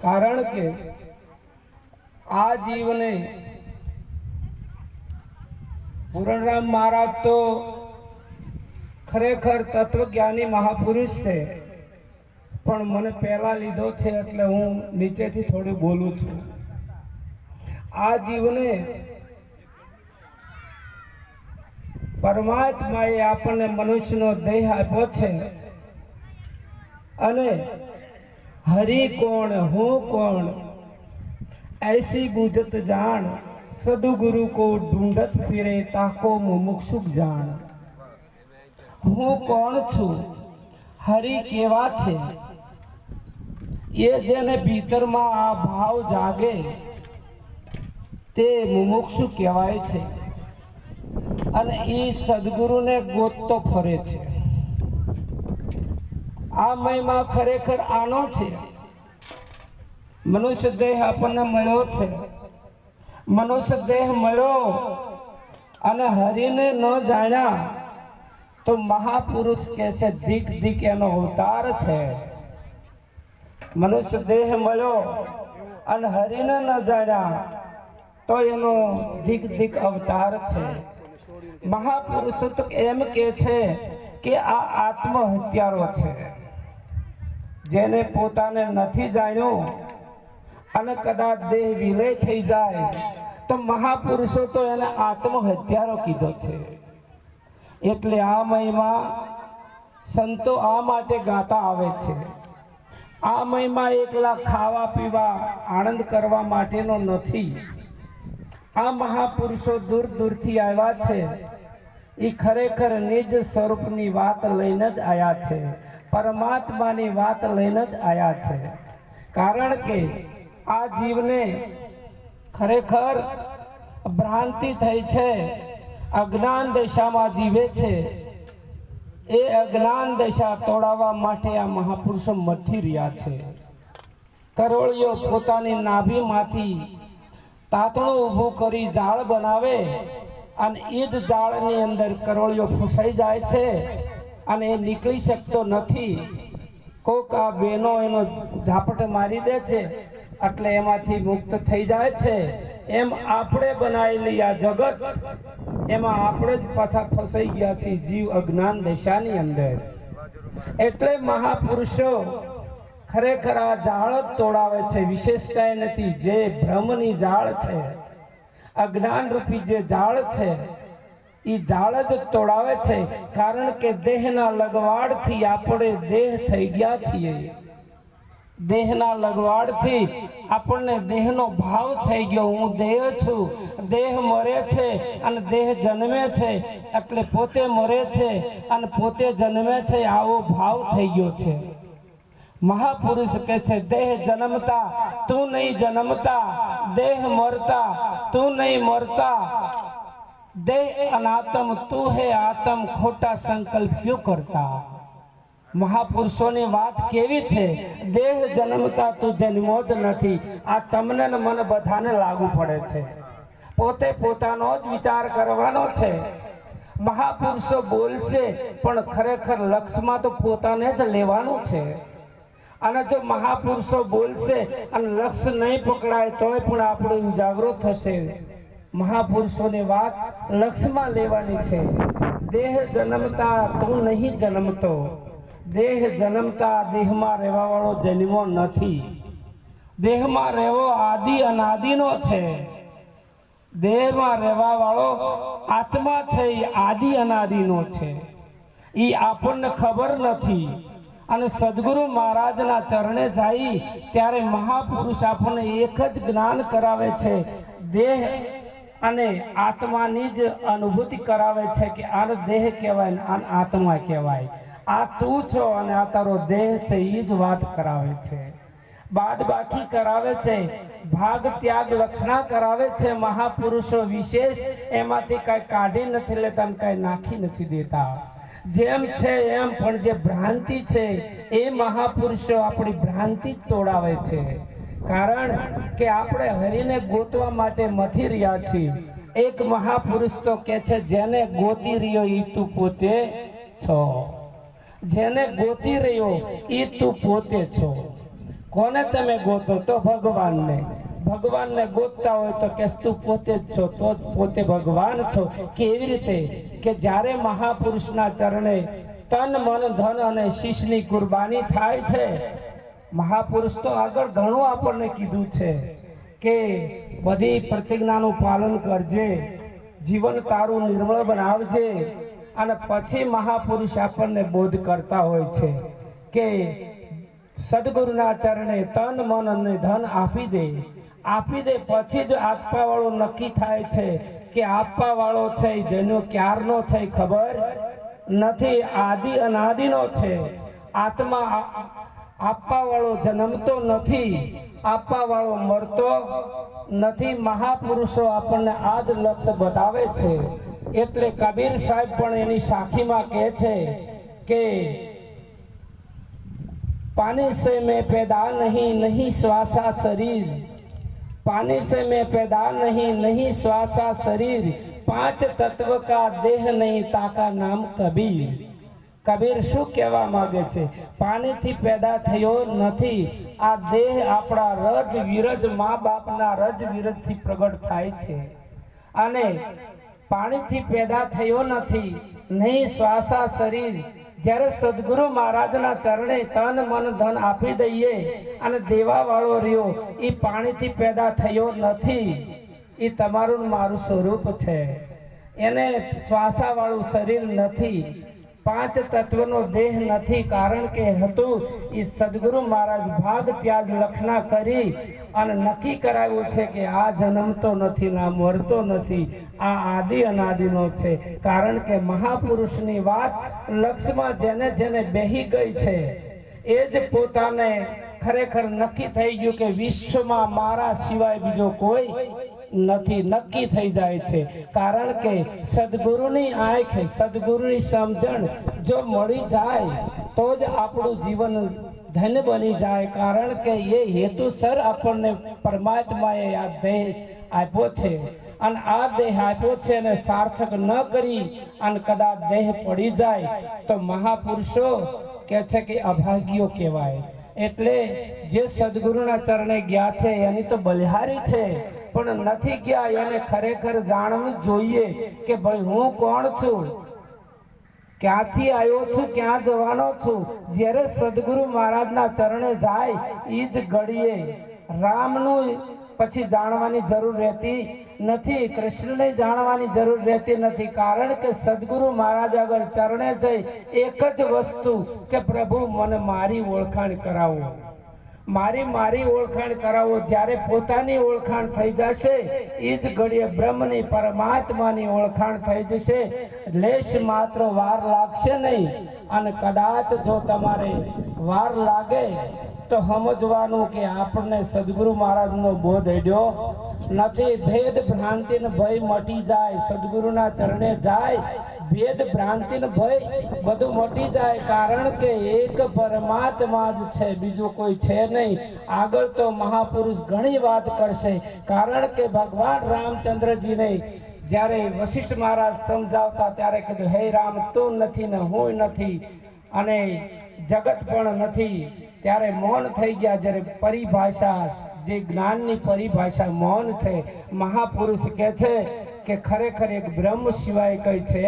કારણ કે આ જીવને પૂરણરામ મહારાજ તો ખરેખર તત્વજ્ઞાની મહાપુરુષ છે. પણ મને પહેલા લીધો છે એટલે હું નીચેથી થોડું બોલું છું. આ જીવને પરમાત્માએ આપણને મનુષ્યનો દેહ આપ્યો છે. અને હરિ કોણ, હું કોણ? એસી બુધત જાણ, સદગુરુ કો ઢૂંઢત ફિરે, તાકો મુમુક્ષુક જાણ. હું કોણ છું? હરિ કેવા છે? એ જેને ભીતરમાં આ ભાવ જાગે, તે મુમુક્ષુ કહેવાય છે. અને એ સદગુરુને ગોતતો ફરે છે. આ મહિમા ખરેખર આનો છે? મનુષ્ય દેહ આપણને મળ્યો છે. મનુષ્ય દેહ મળ્યો અને હરિને ન જાણ્યા તો મહાપુરુષ કે છે, દીક દીક એનો અવતાર છે. મનુષ્ય દેહ મળ્યો અને હરિને ન જાણ્યા તો એનો દીક દીક અવતાર છે. મહાપુરુષો તો એમ કે છે કે આ આત્મહત્યારો છે. જેને પોતાને નથી જાણ્યું અને કદાચ દેહ વિલય થઈ જાય, તો મહાપુરુષો તો એને આત્મહત્યારો કીધો છે. એટલે આ મહિમા સંતો આ માટે ગાતા આવે છે. આ મહિમા એકલા ખાવા પીવા, આનંદ કરવા માટેનો નથી. આ મહાપુરુષો દૂર દૂરથી આવ્યા છે. એ ખરેખર નિજ સ્વરૂપની વાત લઈને જ આવ્યા છે. પરમાત્માની વાત લઈને જ આવ્યા છે. કારણ કે આ જીવને ખરેખર ભ્રાંતિ થઈ છે. અજ્ઞાન દશામાં જીવે છે. એ અજ્ઞાન દશા તોડાવવા માટે આ મહાપુરુષો મથી રહ્યા છે. કરોળીઓ પોતાની નાભીમાંથી તાતણું ઊભું કરી જાળ બનાવે અને એ જ જાળની અંદર કરોળીઓ ફસાઈ જાય છે. અને એ નીકળી શકતો નથી. કોક આ બેનો એનો ઝાપટ મારી દે છે, એટલે એમાંથી મુક્ત થઈ જાય છે. એમ આપણે બનાવેલી આ જગત, એમાં આપણે જ પાછા ફસાઈ ગયા છીએ જીવ અજ્ઞાન દશાની અંદર. એટલે મહાપુરુષો, ખરેખર આ ઝાડ જ તોડાવે છે, વિશેષ કાંઈ નથી. જે ભ્રમની જાળ છે અજ્ઞાન રૂપી જે જાળ છે એ જાળ જ તોડાવે છે, કારણ કે દેહના લગવાડથી આપણે દેહ થઈ ગયા છીએ. દેહના લગવાડથી આપણને દેહનો ભાવ થઈ ગયો. હું દેહ છું, દેહ મરે છે અને દેહ જન્મે છે. એટલે પોતે મરે છે અને પોતે જન્મે છે, આવો ભાવ થઈ ગયો છે. મહાપુરુષ કે છે, દેહ જન્મતા, તું નહીં જન્મતા, દેહ મરતા, તું નહીં મરતા. દેહ અનાતમ તું હે આતમ ખોટા સંકલ્પ ક્યુ કરતા. મહાપુરુષોની વાત કેવી છે? દેહ જન્મતા તું જન્મો જ નથી. આ તમને મને બધાને લાગુ પડે છે. પોતે પોતાનો જ વિચાર કરવાનો છે. મહાપુરુષો બોલશે, પણ ખરેખર લક્ષમાં તો પોતાને જ લેવાનું છે. અને જો મહાપુરુષો બોલશે અને લક્ષ્ય નહીં પકડાય, તોય પણ આપણું જાગૃત થશે. મહાપુરુષોની વાત લક્ષમાં લેવાની છે. દેહ જન્મતા તું નહીં જન્મતો. દેહ જન્મતા દેહમાં રહેવાવાળો જન્મો નથી. દેહમાં રહેવો આદિ અનાદિનો છે. દેહમાં રહેવાવાળો આત્મા છે, એ આદિ અનાદિનો છે. એ આપણને ખબર નથી. અને સદગુરુ મહારાજના ચરણે જાય ત્યારે મહાપુરુષ આપણને એક જ જ્ઞાન કરાવે છે. દેહ અને આત્માની જ અનુભૂતિ કરાવે છે કે આને દેહ કહેવાય ને આને આત્મા કહેવાય. આ તું છો અને આ તારો દેહ છે એ જ વાત કરાવે છે. બાદ બાકી કરાવે છે, ભાગ ત્યાગ લક્ષણા કરાવે છે મહાપુરુષો વિશેષ એમાંથી કાંઈ કાઢી નથી લેતા કાંઈ નાખી નથી દેતા. જેમ છે એમ, પણ જે ભ્રાંતિ છે, એ મહાપુરુષો આપણી ભ્રાંતિ જ તોડાવે છે. કારણ કે આપણે હરિને ગોતવા માટે મથી રહ્યા છીએ. એક મહાપુરુષ તો કે છે, જેને ગોતી રહ્યો ઈ તું પોતે છો. જેને ગોતી રહ્યો એ તું પોતે છો. કોને તમે ગોતો? તો ભગવાનને. ભગવાનને ગોતતા હોય તો કે તું પોતે જ છો, તો પોતે ભગવાન છો. કેવી રીતે? કે જ્યારે મહાપુરુષના ચરણે તન, મન, ધન અને શીશની કુરબાની થાય છે મહાપુરુષ તો આગળ ઘણું આપણને કીધું છે કે બધી પ્રતિજ્ઞાનું પાલન કરજે, જીવન તારું નિર્મળ બનાવજે અને પછી મહાપુરુષ આપણને બોધ કરતા હોય છે કે સદગુરુના ચરણે તન, મન અને ધન આપી દે. આપી દે પછી જ આપવાવાળો નક્કી થાય છે કે આપવાવાળો છે, જેનો ક્યારનો છે ખબર નથી. આદિ અનાદિનો છે. આત્મા આ- આપવા વાળો જન્મતો નથી આપવા વાળો મરતો નથી મહાપુરુષો આપણને આ જ લક્ષ્ય બતાવે છે એટલે કબીર સાહેબ પણ એની સાખીમાં કહે છે કે पानी से मैं पैदा नहीं नहीं श्वासा शरीर पानी से मैं पैदा नहीं नहीं श्वासा शरीर પાંચ તત્વ કા દેહ નહીં તાકા નામ કબીર કબીર શું કહેવા માંગે છે? પાણીથી પેદા થયો નથી. આ દેહ આપણા રજ વિરજ મા બાપના રજ વિરજથી પ્રગટ થાય છે. અને પાણીથી પેદા થયો નથી. નહીં શ્વાસા શરીર. જ્યારે સદગુરુ મહારાજના ચરણે તન મન ધન આપી દઈએ અને દેવા વાળો રહ્યો એ પાણીથી પેદા થયો નથી. એ તમારું મારું સ્વરૂપ છે. એને શ્વાસાવાળું શરીર નથી. પાંચ તત્વનો દેહ નથી, કારણ કે હતું એ સદગુરુ મહારાજ ભાગ ત્યાગ લક્ષણા કરી અને નક્કી કરાવ્યું છે કે આ જન્મતો નથી ના મરતો નથી, આ આદિ અનાદિનો છે. કારણ કે મહાપુરુષની વાત લક્ષમાં જેને જેને બેહી ગઈ છે, એ જ પોતાને ખરેખર નક્કી થઈ ગયું કે વિશ્વમાં મારા સિવાય બીજો કોઈ નથી, નક્કી થઈ જાય છે. કારણ કે સદગુરુની આંખ, સદગુરુની સમજણ જો મળી જાય, તો જ આપણું જીવન ધન્ય બની જાય. કારણ કે એ હેતુસર આપણને પરમાત્માએ આ દેહ આપ્યો છે. અને આ દેહ આપ્યો છે અને સાર્થક ન કરી અને કદાચ દેહ પડી જાય, તો મહાપુરુષો કે છે કે અભાગ્યો કહેવાય. એટલે જે સદગુરુના ચરણે ગયા છે, એની તો બલિહારી છે. પણ નથી ગયા, એને ખરેખર જાણવું જોઈએ કે ભાઈ હું કોણ છું? ક્યાંથી આવ્યો છું, ક્યાં જવાનો છું? જ્યારે સદગુરુ મહારાજના ચરણે જાય એ જ ઘડીએ રામનું પછી જાણવાની જરૂર રહેતી નથી. કૃષ્ણને જાણવાની જરૂર રહેતી નથી. કારણ કે સદગુરુ મહારાજ આગળ ચરણે જઈ, એક જ વસ્તુ કે પ્રભુ, મને મારી ઓળખાણ કરાવો. મારી મારી ઓળખાણ કરાવો. જ્યારે પોતાની ઓળખાણ થઈ જશે એ જ ઘડીએ બ્રહ્મની, પરમાત્માની ઓળખાણ થઈ જશે. લેશ માત્ર વાર લાગશે નહીં. અને કદાચ જો તમારે વાર લાગે તો સમજવાનું કે આપણને સદગુરુ મહારાજનો બોધ હેડ્યો નથી. ભેદ ભ્રાંતિ ભય મટી જાય. સદગુરુના ચરણે જાય. ભેદ ભ્રાંતિ ભય બધું મટી જાય. કારણ કે એક પરમાત્મા જ છે, બીજું કોઈ છે નહીં. આગળ તો મહાપુરુષ ઘણી વાત કરશે. કારણ કે ભગવાન રામચંદ્રજીને જ્યારે વશિષ્ઠ મહારાજ સમજાવતા ત્યારે કીધું, હે રામ, તું નથી ને હું નથી અને જગત પણ નથી. ત્યારે મૌન થઈ ગયા જ્યારે પરિભાષા, જે જ્ઞાનની પરિભાષા મૌન છે, મહાપુરુષ કહે છે કે ખરેખર એક બ્રહ્મ સિવાય કઈ છે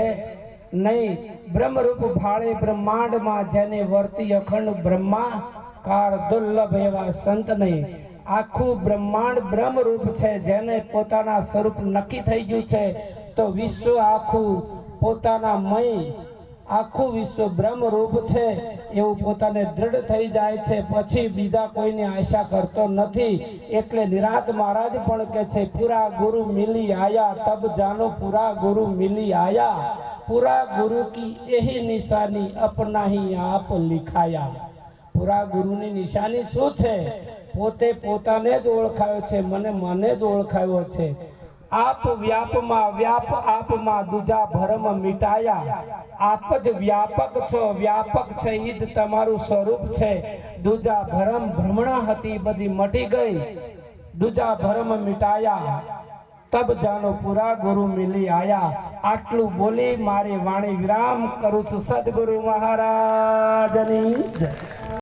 નહીં. બ્રહ્મરૂપ ભાળે બ્રહ્માંડમાં જેને વર્તી અખંડ બ્રહ્માકાર દુર્લભ એવા સંત નહીં. આખું બ્રહ્માંડ બ્રહ્મરૂપ છે, જેને પોતાના સ્વરૂપ નક્કી થઈ ગયું છે. તો વિશ્વ આખું પોતાના મય આખું વિશ્વ બ્રહ્મરૂપ છે. એવું પોતાને દ્રઢ થઈ જાય છે. પછી બીજા કોઈની આશા કરતો નથી. એટલે નિરાત મહારાજ પણ કે છે, પૂરા ગુરુ મિલી આયા, તબ જાનો પૂરા ગુરુ મિલી આયા. પૂરા ગુરુ કી એહી નિશાની અપનાહી આપ લિખાયા. પૂરા ગુરુની નિશાની શું છે? પોતે પોતાને જ ઓળખાયો છે, મને મને જ ઓળખાયો છે. આપ વ્યાપમાં વ્યાપ આપમાં દુજા ભરમ મિટાયા. આપ જ વ્યાપક છો, વ્યાપક જ તમારું સ્વરૂપ છે. દુજા ભરમ ભ્રમણા હતી, બધી મટી ગઈ. દુજા ભરમ મિટાયા. તબ જાનો પુરા ગુરુ મિલી આયા. આટલું બોલી મારી વાણી વિરામ કરું છું. સદગુરુ મહારાજની જય.